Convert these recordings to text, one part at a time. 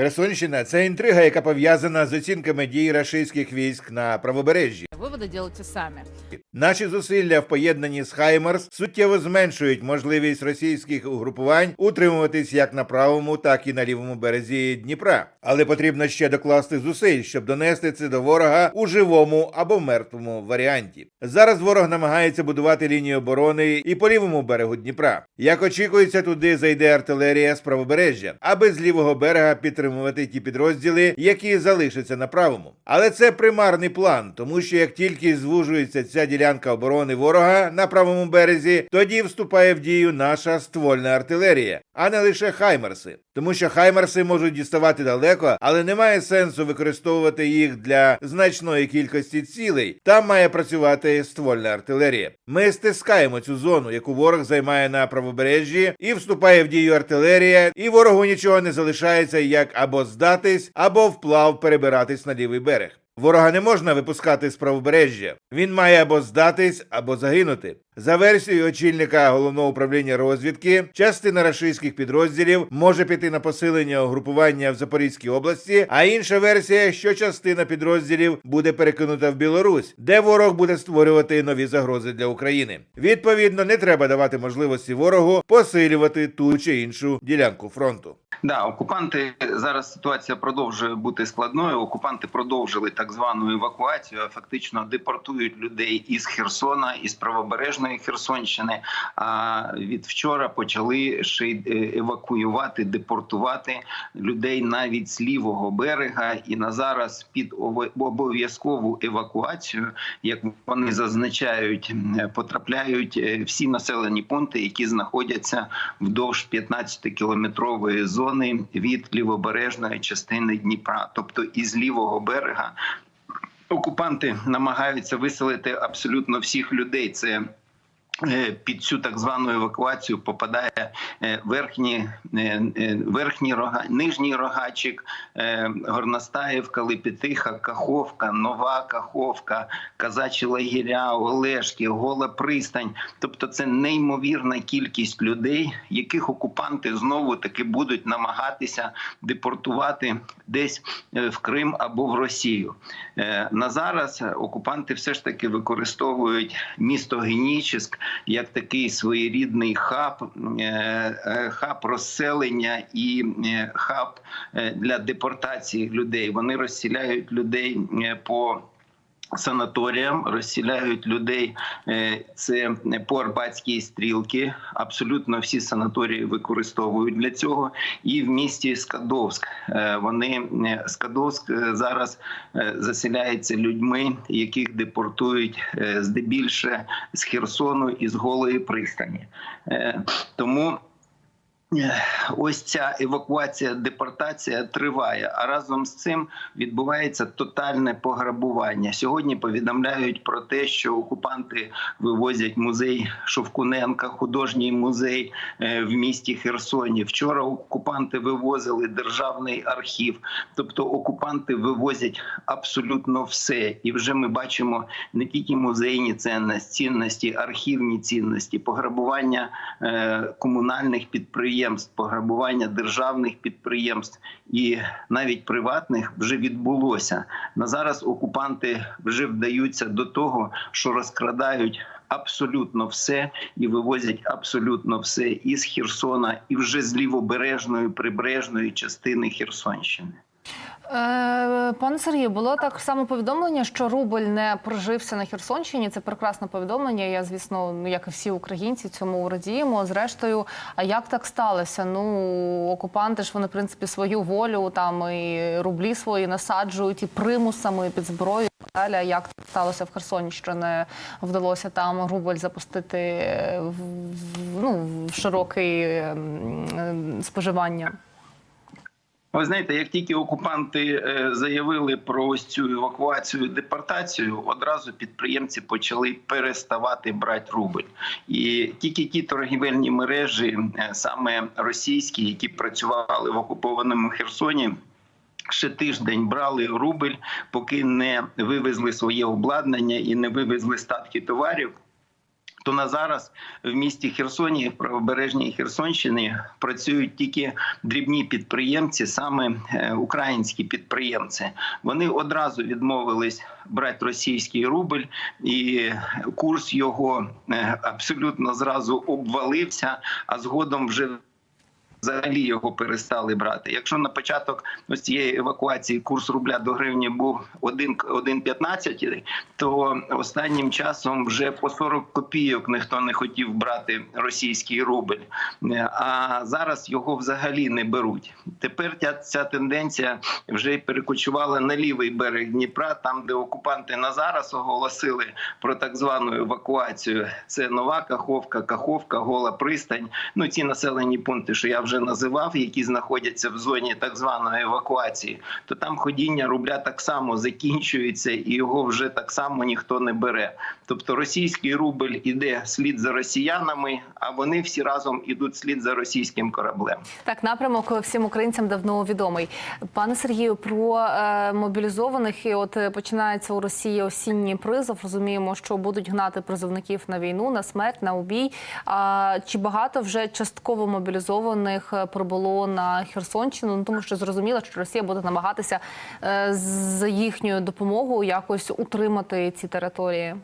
Херсонщина це інтрига, яка пов'язана з оцінками дій рашистських військ на правобережжі. Виводи робите сами. Наші зусилля в поєднанні з Хаймерс суттєво зменшують можливість російських угрупувань утримуватись як на правому, так і на лівому березі Дніпра. Але потрібно ще докласти зусиль, щоб донести це до ворога у живому або мертвому варіанті. Зараз ворог намагається будувати лінію оборони і по лівому берегу Дніпра. Як очікується, туди зайде артилерія з правобережжя, аби з лівого берега підтримувати ті підрозділи, які залишаться на правому. Але це примарний план, тому що як тільки звужується ця ділянка оборони ворога на правому березі, тоді вступає в дію наша ствольна артилерія, а не лише хаймерси. Тому що хаймерси можуть діставати далеко, але немає сенсу використовувати їх для значної кількості цілей. Там має працювати ствольна артилерія. Ми стискаємо цю зону, яку ворог займає на правобережжі, і вступає в дію артилерія, і ворогу нічого не залишається як або здатись, або вплав перебиратись на лівий берег. Ворога не можна випускати з правобережжя. Він має або здатись, або загинути. За версією очільника головного управління розвідки, частина рашистських підрозділів може піти на посилення угрупування в Запорізькій області, а інша версія, що частина підрозділів буде перекинута в Білорусь, де ворог буде створювати нові загрози для України. Відповідно, не треба давати можливості ворогу посилювати ту чи іншу ділянку фронту. Да, окупанти зараз ситуація продовжує бути складною. Окупанти продовжили так звану евакуацію. а Фактично депортують людей із Херсона, із правобережної Херсонщини. А від вчора почали ще й е, евакуювати, депортувати людей навіть з лівого берега. І на зараз під обов'язкову евакуацію, як вони зазначають, потрапляють е, всі населені пункти, які знаходяться вдовж 15-кілометрової зони від лівобережної частини Дніпра, тобто із лівого берега. Окупанти намагаються виселити абсолютно всіх людей. Це під цю так звану евакуацію попадає е, верхні, е, е, рога, нижній рогачик, е, Горностаївка, Лепетиха, Каховка, Нова Каховка, Казачі лагеря, Олешки, Гола Пристань. Тобто це неймовірна кількість людей, яких окупанти знову таки будуть намагатися депортувати десь е, в Крим або в Росію. Е, На зараз окупанти все ж таки використовують місто Генічеськ як такий своєрідний хаб, е, е, хаб розселення і е, хаб для депортації людей. Вони розселяють людей по санаторіям, розселяють людей. Е, Це по Арбатській стрілки. Абсолютно всі санаторії використовують для цього. І в місті Скадовськ е, вони е, Скадовськ зараз заселяється людьми, яких депортують здебільше з Херсону і з Голої пристані. Тому Ось ця евакуація, депортація триває. А разом з цим відбувається тотальне пограбування. Сьогодні повідомляють про те, що окупанти вивозять музей Шовкуненка, художній музей е, в місті Херсоні. Вчора окупанти вивозили державний архів. Тобто окупанти вивозять абсолютно все. І вже ми бачимо не тільки музейні цінності, цінності, архівні цінності, пограбування е, комунальних підприємств, пограбування державних підприємств і навіть приватних вже відбулося. На зараз окупанти вже вдаються до того, що розкрадають. Абсолютно все і вивозять абсолютно все із Херсона, і вже з лівобережної прибережної частини Херсонщини. Е, пане Сергію, було так само повідомлення, що рубль не прожився на Херсонщині. Це прекрасне повідомлення. Я, звісно, ну як і всі українці, цьому радіємо. Зрештою, а як так сталося? Ну окупанти ж вони в принципі свою волю там і рублі свої насаджують, і примусами і під зброю. Далі, як сталося в Херсоні, що не вдалося там рубль запустити в, в- ну, в широкий ем, ем, споживання? Ви знаєте, як тільки окупанти е, заявили про ось цю евакуацію, депортацію, одразу підприємці почали переставати брати рубль. І тільки ті торгівельні мережі, е, саме російські, які працювали в окупованому Херсоні. Ще тиждень брали рубль, поки не вивезли своє обладнання і не вивезли статки товарів. То на зараз в місті Херсоні, в правобережній Херсонщині, працюють тільки дрібні підприємці, саме е, українські підприємці. Вони одразу відмовились брати російський рубль, і курс його е, абсолютно зразу обвалився, а згодом вже. Взагалі його перестали брати. Якщо на початок ось цієї евакуації курс рубля до гривні був 1 1,15, то останнім часом вже по 40 копійок ніхто не хотів брати російський рубль. А зараз його взагалі не беруть. Тепер ця, ця тенденція вже перекочувала на лівий берег Дніпра, там де окупанти на зараз оголосили про так звану евакуацію. Це нова Каховка, Каховка, Гола Пристань. Ну ці населені пункти, що я вже називав, які знаходяться в зоні так званої евакуації, то там ходіння рубля так само закінчується, і його вже так само ніхто не бере. Тобто російський рубль іде слід за росіянами, а вони всі разом ідуть слід за російським кораблем. Так, напрямок всім українцям давно відомий. Пане Сергію, про е, мобілізованих і от е, починається у Росії осінній призов. Розуміємо, що будуть гнати призовників на війну, на смерть, на убій. А чи багато вже частково мобілізованих е, прибуло на Херсонщину? Ну тому що зрозуміло, що Росія буде намагатися е, з їхньою допомогою якось утримати ці території.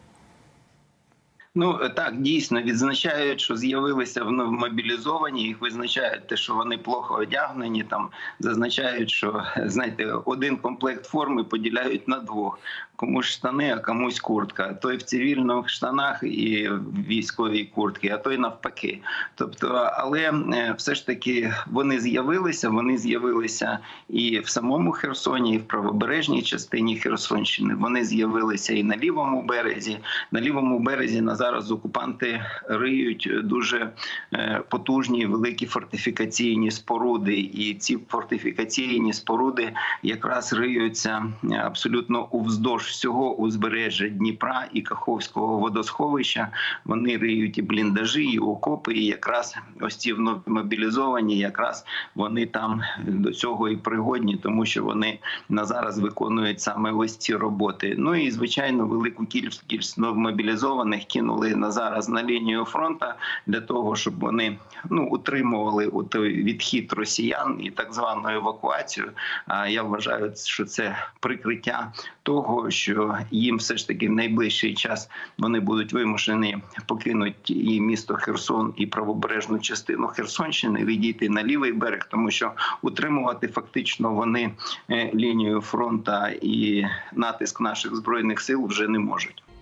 Ну е, так дійсно відзначають, що з'явилися мобілізовані. Їх визначають те, що вони плохо одягнені. Там зазначають, що знаєте, один комплект форми поділяють на двох. Комусь штани, а комусь куртка. Той в цивільних штанах і в військовій куртці, а той навпаки. Тобто, але е, все ж таки вони з'явилися. Вони з'явилися і в самому Херсоні, і в правобережній частині Херсонщини. Вони з'явилися і на лівому березі. На лівому березі на зараз окупанти риють дуже е, потужні великі фортифікаційні споруди, і ці фортифікаційні споруди якраз риються е, абсолютно уздовж всього узбережжя Дніпра і Каховського водосховища. Вони риють і бліндажі, і окопи. І якраз ось ці мобілізовані, якраз вони там до цього і пригодні, тому що вони на зараз виконують саме ось ці роботи. Ну і звичайно, велику кількість мобілізованих кинули на зараз на лінію фронту для того, щоб вони ну утримували у той відхід росіян і так звану евакуацію. А я вважаю, що це прикриття того, що їм все ж таки в найближчий час вони будуть вимушені покинути і місто Херсон, і правобережну частину Херсонщини, відійти на лівий берег, тому що утримувати фактично вони е, лінію фронта і натиск наших збройних сил вже не можуть.